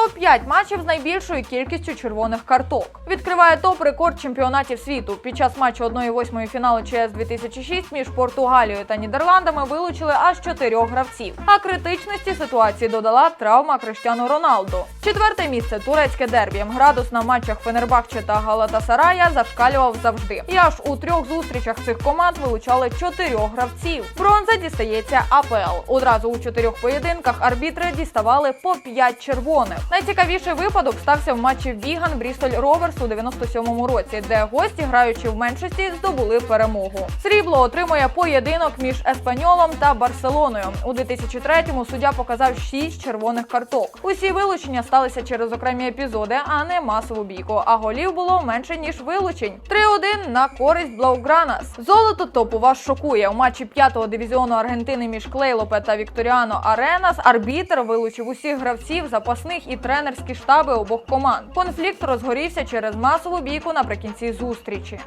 Топ-5 матчів з найбільшою кількістю червоних карток. Відкриває топ-рекорд чемпіонатів світу. Під час матчу 1-8 фіналу ЧС 2006 між Португалією та Нідерландами вилучили аж чотирьох гравців. А критичності ситуації додала травма Криштіану Роналду. Четверте місце турецьке дербі. Градус на матчах Фенербахче та Галатасарая зашкалював завжди. І аж у трьох зустрічах цих команд вилучали чотирьох гравців. Бронза дістається АПЛ. Одразу у чотирьох поєдинках арбітри діставали по п'ять червоних. Найцікавіший випадок стався в матчі Віган Брістоль Роверс у 97-му році, де гості, граючи в меншості, здобули перемогу. Срібло отримує поєдинок між Еспаньолом та Барселоною. У 2003-му суддя показав шість червоних карток. Усі вилучення сталися через окремі епізоди, а не масову бійку. А голів було менше ніж вилучень. 3-1 на користь Блаугранас. Золото топу вас шокує. У матчі п'ятого дивізіону Аргентини між Клейлопе та Вікторіано Аренас арбітр вилучив усіх гравців, запасних і тренерські штаби обох команд. Конфлікт розгорівся через масову бійку наприкінці зустрічі.